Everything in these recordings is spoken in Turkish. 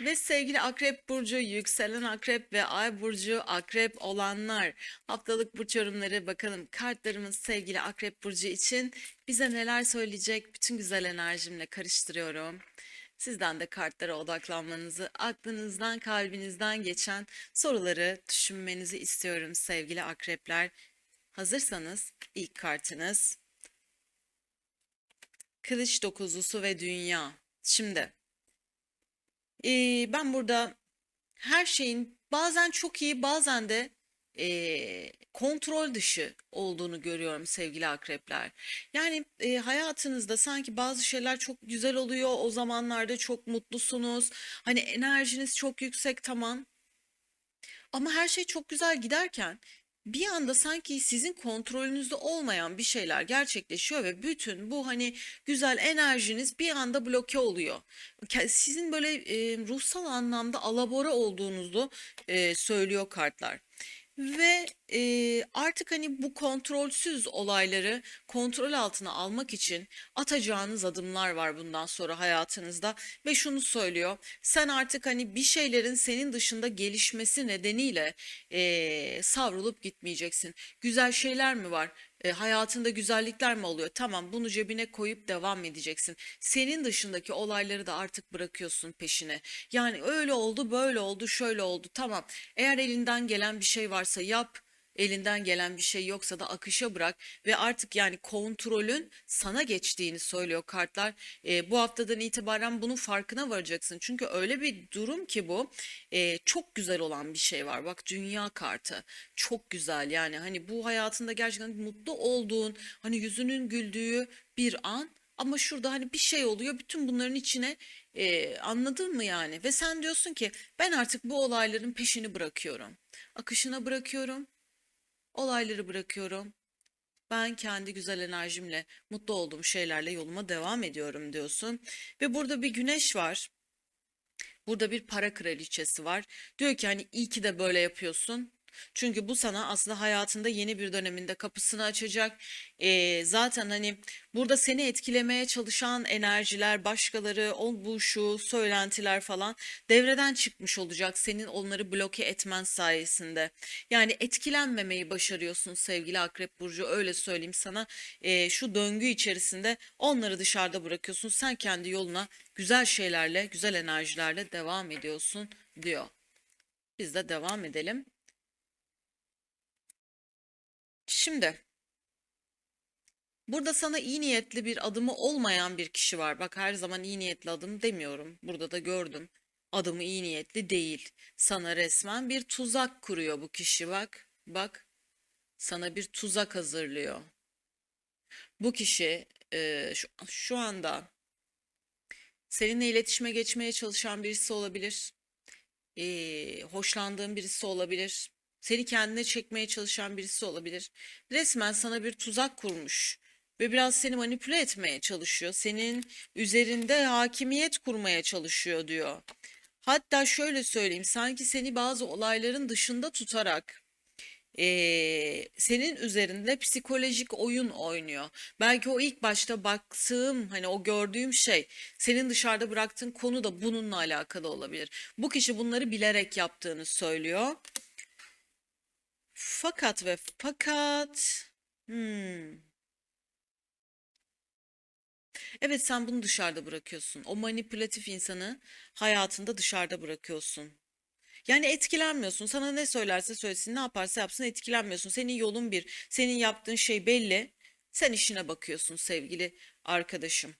Ve sevgili Akrep Burcu, yükselen Akrep ve Ay Burcu Akrep olanlar haftalık burç yorumları bakalım kartlarımız sevgili Akrep Burcu için bize neler söyleyecek bütün güzel enerjimle karıştırıyorum. Sizden de kartlara odaklanmanızı, aklınızdan, kalbinizden geçen soruları düşünmenizi istiyorum sevgili akrepler. Hazırsanız ilk kartınız Kılıç dokuzlusu ve Dünya. Şimdi ee, ben burada her şeyin bazen çok iyi bazen de ee, kontrol dışı olduğunu görüyorum sevgili akrepler. Yani e, hayatınızda sanki bazı şeyler çok güzel oluyor. O zamanlarda çok mutlusunuz. Hani enerjiniz çok yüksek tamam. Ama her şey çok güzel giderken bir anda sanki sizin kontrolünüzde olmayan bir şeyler gerçekleşiyor ve bütün bu hani güzel enerjiniz bir anda bloke oluyor. Sizin böyle e, ruhsal anlamda alabora olduğunuzu e, söylüyor kartlar. Ve e, artık hani bu kontrolsüz olayları kontrol altına almak için atacağınız adımlar var bundan sonra hayatınızda ve şunu söylüyor. Sen artık hani bir şeylerin senin dışında gelişmesi nedeniyle e, savrulup gitmeyeceksin. Güzel şeyler mi var? E, hayatında güzellikler mi oluyor? Tamam, bunu cebine koyup devam edeceksin. Senin dışındaki olayları da artık bırakıyorsun peşine. Yani öyle oldu, böyle oldu, şöyle oldu. Tamam. Eğer elinden gelen bir şey varsa yap. Elinden gelen bir şey yoksa da akışa bırak ve artık yani kontrolün sana geçtiğini söylüyor kartlar. E, bu haftadan itibaren bunun farkına varacaksın. Çünkü öyle bir durum ki bu e, çok güzel olan bir şey var. Bak dünya kartı çok güzel yani hani bu hayatında gerçekten mutlu olduğun hani yüzünün güldüğü bir an ama şurada hani bir şey oluyor bütün bunların içine e, anladın mı yani ve sen diyorsun ki ben artık bu olayların peşini bırakıyorum akışına bırakıyorum olayları bırakıyorum ben kendi güzel enerjimle mutlu olduğum şeylerle yoluma devam ediyorum diyorsun ve burada bir güneş var Burada bir para kraliçesi var. Diyor ki hani iyi ki de böyle yapıyorsun. Çünkü bu sana aslında hayatında yeni bir döneminde kapısını açacak. Ee, zaten hani burada seni etkilemeye çalışan enerjiler, başkaları, o bu şu söylentiler falan devreden çıkmış olacak senin onları bloke etmen sayesinde. Yani etkilenmemeyi başarıyorsun sevgili Akrep Burcu öyle söyleyeyim sana. Ee, şu döngü içerisinde onları dışarıda bırakıyorsun. Sen kendi yoluna güzel şeylerle, güzel enerjilerle devam ediyorsun diyor. Biz de devam edelim. Şimdi burada sana iyi niyetli bir adımı olmayan bir kişi var. Bak her zaman iyi niyetli adım demiyorum. Burada da gördüm. Adımı iyi niyetli değil. Sana resmen bir tuzak kuruyor bu kişi bak. Bak sana bir tuzak hazırlıyor. Bu kişi e, şu, şu anda seninle iletişime geçmeye çalışan birisi olabilir. E, hoşlandığın birisi olabilir. Seni kendine çekmeye çalışan birisi olabilir. Resmen sana bir tuzak kurmuş ve biraz seni manipüle etmeye çalışıyor. Senin üzerinde hakimiyet kurmaya çalışıyor diyor. Hatta şöyle söyleyeyim, sanki seni bazı olayların dışında tutarak eee, senin üzerinde psikolojik oyun oynuyor. Belki o ilk başta baktığım hani o gördüğüm şey senin dışarıda bıraktığın konu da bununla alakalı olabilir. Bu kişi bunları bilerek yaptığını söylüyor. Fakat ve fakat hmm. Evet sen bunu dışarıda bırakıyorsun. O manipülatif insanı hayatında dışarıda bırakıyorsun. Yani etkilenmiyorsun. Sana ne söylerse söylesin, ne yaparsa yapsın etkilenmiyorsun. Senin yolun bir. Senin yaptığın şey belli. Sen işine bakıyorsun sevgili arkadaşım.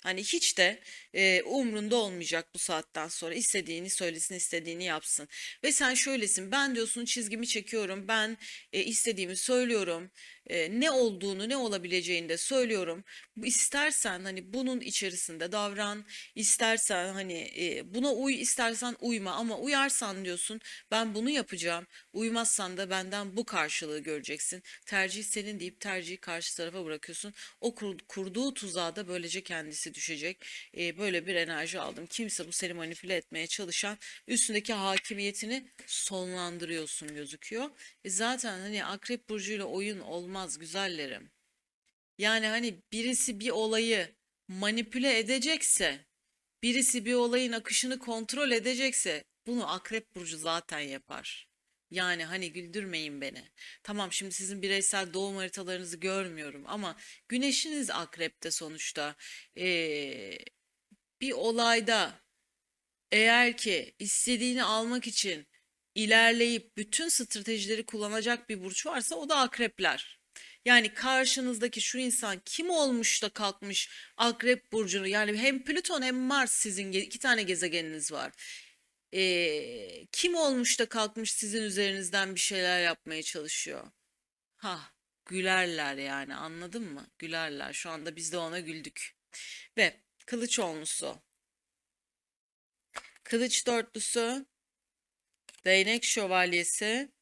Hani hiç de e, umrunda olmayacak bu saatten sonra. İstediğini söylesin istediğini yapsın. Ve sen şöylesin ben diyorsun çizgimi çekiyorum ben e, istediğimi söylüyorum e, ne olduğunu ne olabileceğini de söylüyorum istersen hani bunun içerisinde davran istersen hani e, buna uy istersen uyma ama uyarsan diyorsun ben bunu yapacağım uymazsan da benden bu karşılığı göreceksin tercih senin deyip tercihi karşı tarafa bırakıyorsun o kur- kurduğu tuzağa da böylece kendisi düşecek. E, böyle bir enerji aldım. Kimse bu seni manipüle etmeye çalışan üstündeki hakimiyetini sonlandırıyorsun gözüküyor. E, zaten hani Akrep Burcu'yla oyun olmaz güzellerim. Yani hani birisi bir olayı manipüle edecekse birisi bir olayın akışını kontrol edecekse bunu Akrep Burcu zaten yapar. Yani hani güldürmeyin beni. Tamam şimdi sizin bireysel doğum haritalarınızı görmüyorum ama güneşiniz Akrep'te sonuçta. Ee, bir olayda eğer ki istediğini almak için ilerleyip bütün stratejileri kullanacak bir burç varsa o da akrepler. Yani karşınızdaki şu insan kim olmuş da kalkmış akrep burcunu yani hem Plüton hem Mars sizin iki tane gezegeniniz var. Ee, kim olmuş da kalkmış sizin üzerinizden bir şeyler yapmaya çalışıyor. Ha gülerler yani anladın mı? Gülerler şu anda biz de ona güldük. Ve kılıç onlusu, kılıç dörtlüsü, değnek şövalyesi,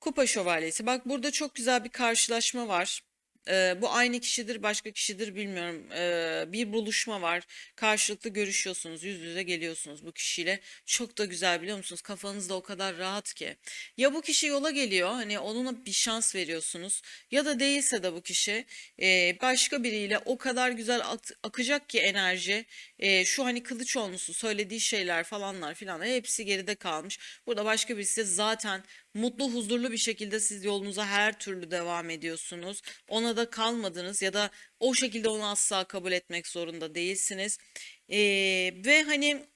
Kupa Şövalyesi. Bak burada çok güzel bir karşılaşma var. Ee, bu aynı kişidir, başka kişidir bilmiyorum. Ee, bir buluşma var. Karşılıklı görüşüyorsunuz, yüz yüze geliyorsunuz bu kişiyle. Çok da güzel biliyor musunuz? Kafanız da o kadar rahat ki. Ya bu kişi yola geliyor, hani onunla bir şans veriyorsunuz. Ya da değilse de bu kişi e, başka biriyle o kadar güzel ak- akacak ki enerji. E, şu hani kılıç olmuşsun, söylediği şeyler falanlar filan hepsi geride kalmış. Burada başka birisi zaten mutlu, huzurlu bir şekilde siz yolunuza her türlü devam ediyorsunuz. Ona da kalmadınız ya da o şekilde onu asla kabul etmek zorunda değilsiniz. Ee, ve hani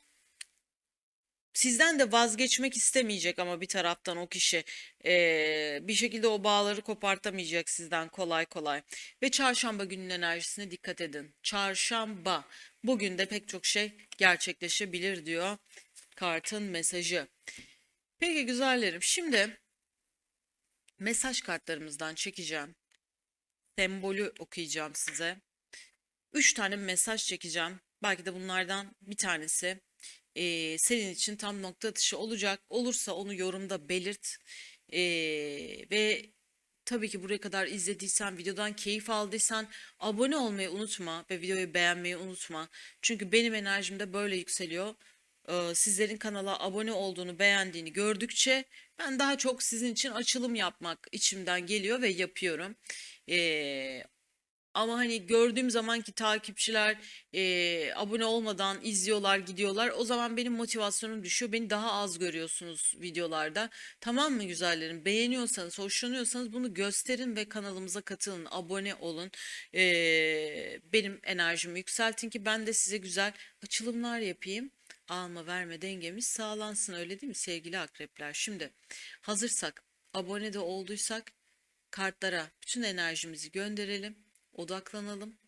sizden de vazgeçmek istemeyecek ama bir taraftan o kişi Ee, bir şekilde o bağları kopartamayacak sizden kolay kolay. Ve çarşamba günün enerjisine dikkat edin. Çarşamba bugün de pek çok şey gerçekleşebilir diyor kartın mesajı. Peki güzellerim. Şimdi mesaj kartlarımızdan çekeceğim. Sembolü okuyacağım size. Üç tane mesaj çekeceğim. Belki de bunlardan bir tanesi eee, senin için tam nokta atışı olacak. Olursa onu yorumda belirt. Eee, ve tabii ki buraya kadar izlediysen, videodan keyif aldıysan abone olmayı unutma ve videoyu beğenmeyi unutma. Çünkü benim enerjim de böyle yükseliyor. Sizlerin kanala abone olduğunu, beğendiğini gördükçe ben daha çok sizin için açılım yapmak içimden geliyor ve yapıyorum. Ee, ama hani gördüğüm zaman ki takipçiler eee, abone olmadan izliyorlar, gidiyorlar. O zaman benim motivasyonum düşüyor. Beni daha az görüyorsunuz videolarda. Tamam mı güzellerim? Beğeniyorsanız, hoşlanıyorsanız bunu gösterin ve kanalımıza katılın, abone olun. Eee, benim enerjimi yükseltin ki ben de size güzel açılımlar yapayım. Alma verme dengemiz sağlansın öyle değil mi sevgili akrepler? Şimdi hazırsak, abone de olduysak kartlara bütün enerjimizi gönderelim odaklanalım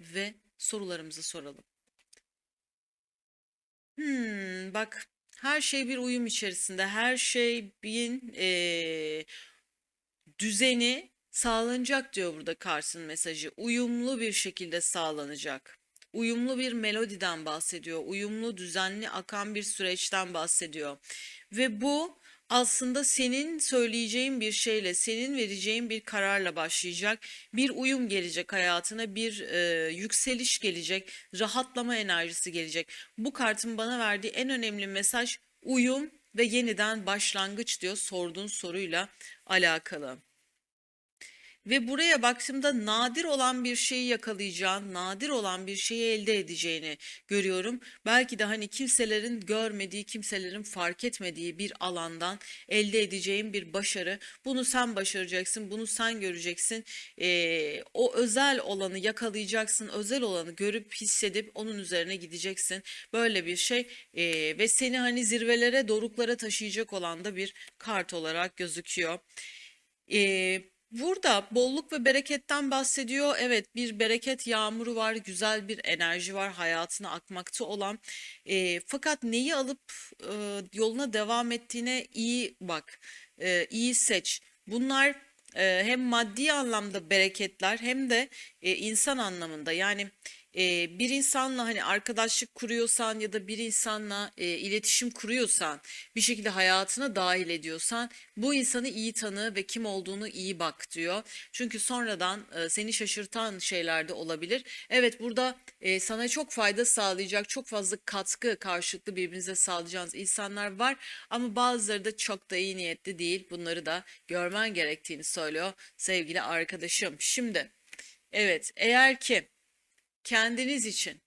ve sorularımızı soralım. Hmm, bak her şey bir uyum içerisinde. Her şeyin eee, düzeni sağlanacak diyor burada Kars'ın mesajı. Uyumlu bir şekilde sağlanacak. Uyumlu bir melodiden bahsediyor. Uyumlu, düzenli akan bir süreçten bahsediyor. Ve bu aslında senin söyleyeceğin bir şeyle, senin vereceğin bir kararla başlayacak. Bir uyum gelecek hayatına, bir e, yükseliş gelecek, rahatlama enerjisi gelecek. Bu kartın bana verdiği en önemli mesaj uyum ve yeniden başlangıç diyor sorduğun soruyla alakalı. Ve buraya baktığımda nadir olan bir şeyi yakalayacağın, nadir olan bir şeyi elde edeceğini görüyorum. Belki de hani kimselerin görmediği, kimselerin fark etmediği bir alandan elde edeceğin bir başarı. Bunu sen başaracaksın, bunu sen göreceksin. Ee, o özel olanı yakalayacaksın, özel olanı görüp hissedip onun üzerine gideceksin. Böyle bir şey Ee, ve seni hani zirvelere, doruklara taşıyacak olan da bir kart olarak gözüküyor. Ee, burada bolluk ve bereketten bahsediyor. Evet, bir bereket yağmuru var, güzel bir enerji var hayatına akmakta olan. Ee, fakat neyi alıp e, yoluna devam ettiğine iyi bak, e, iyi seç. Bunlar e, hem maddi anlamda bereketler hem de e, insan anlamında. Yani e, bir insanla hani arkadaşlık kuruyorsan ya da bir insanla e, iletişim kuruyorsan, bir şekilde hayatına dahil ediyorsan bu insanı iyi tanı ve kim olduğunu iyi bak diyor. Çünkü sonradan e, seni şaşırtan şeyler de olabilir. Evet burada e, sana çok fayda sağlayacak, çok fazla katkı karşılıklı birbirinize sağlayacağınız insanlar var ama bazıları da çok da iyi niyetli değil. Bunları da görmen gerektiğini söylüyor sevgili arkadaşım. Şimdi evet eğer ki kendiniz için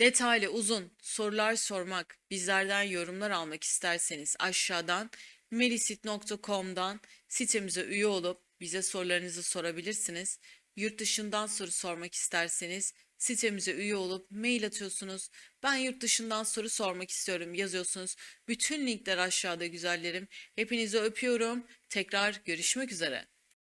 detaylı uzun sorular sormak, bizlerden yorumlar almak isterseniz aşağıdan melisit.com'dan sitemize üye olup bize sorularınızı sorabilirsiniz. Yurt dışından soru sormak isterseniz sitemize üye olup mail atıyorsunuz. Ben yurt dışından soru sormak istiyorum yazıyorsunuz. Bütün linkler aşağıda güzellerim. Hepinizi öpüyorum. Tekrar görüşmek üzere.